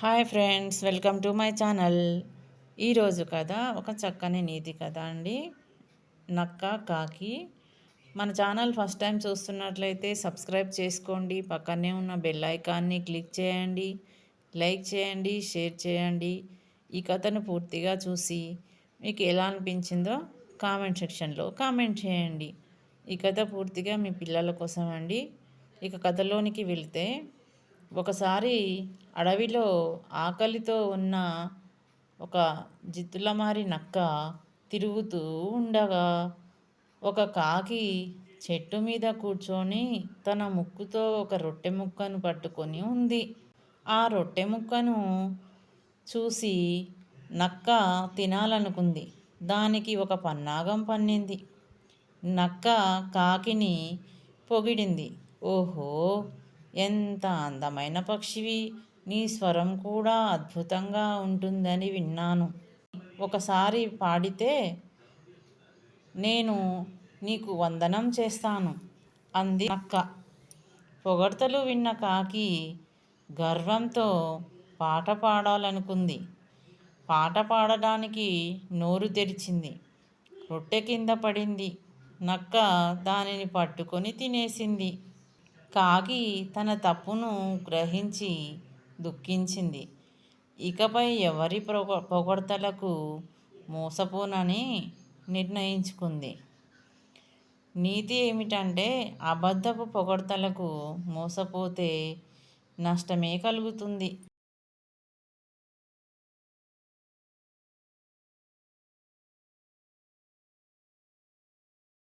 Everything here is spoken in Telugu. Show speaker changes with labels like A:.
A: Hi friends welcome to my channel. ఈరోజు కథ ఒక చక్కని నీతి కథ అండి. నక్క కాకి. మన ఛానల్ ఫస్ట్ టైం చూస్తున్నట్లయితే సబ్స్క్రైబ్ చేసుకోండి. పక్కనే ఉన్న బెల్ ఐకాన్ని క్లిక్ చేయండి. లైక్ చేయండి షేర్ చేయండి. ఈ కథను పూర్తిగా చూసి మీకు ఎలా అనిపించిందో కామెంట్ సెక్షన్లో కామెంట్ చేయండి. ఈ కథ పూర్తిగా మీ పిల్లల కోసం అండి ఇక కథలోనికి వెళ్తే ఒకసారి అడవిలో ఆకలితో ఉన్న ఒక జిత్తులమారి నక్క తిరుగుతూ ఉండగా ఒక కాకి చెట్టు మీద కూర్చొని తన ముక్కుతో ఒక రొట్టె ముక్కను పట్టుకొని ఉంది. ఆ రొట్టె ముక్కను చూసి నక్క తినాలనుకుంది. దానికి ఒక పన్నాగం పన్నింది. నక్క కాకిని పొగిడింది. ఓహో! ఎంత అందమైన పక్షివి. నీ స్వరం కూడా అద్భుతంగా ఉంటుందని విన్నాను. ఒకసారి పాడితే నేను నీకు వందనం చేస్తాను అంది నక్క పొగడ్తలు విన్న కాకి గర్వంతో పాట పాడాలనుకుంది. పాట పాడడానికి నోరు తెరిచింది. రొట్టె కింద పడింది. నక్క దానిని పట్టుకొని తినేసింది. కాకి తన తప్పును గ్రహించి దుఃఖించింది. ఇకపై ఎవరి పొగ పొగడ్తలకు మోసపోనని నిర్ణయించుకుంది. నీతి ఏమిటంటే అబద్ధపు పొగడ్తలకు మోసపోతే నష్టమే కలుగుతుంది.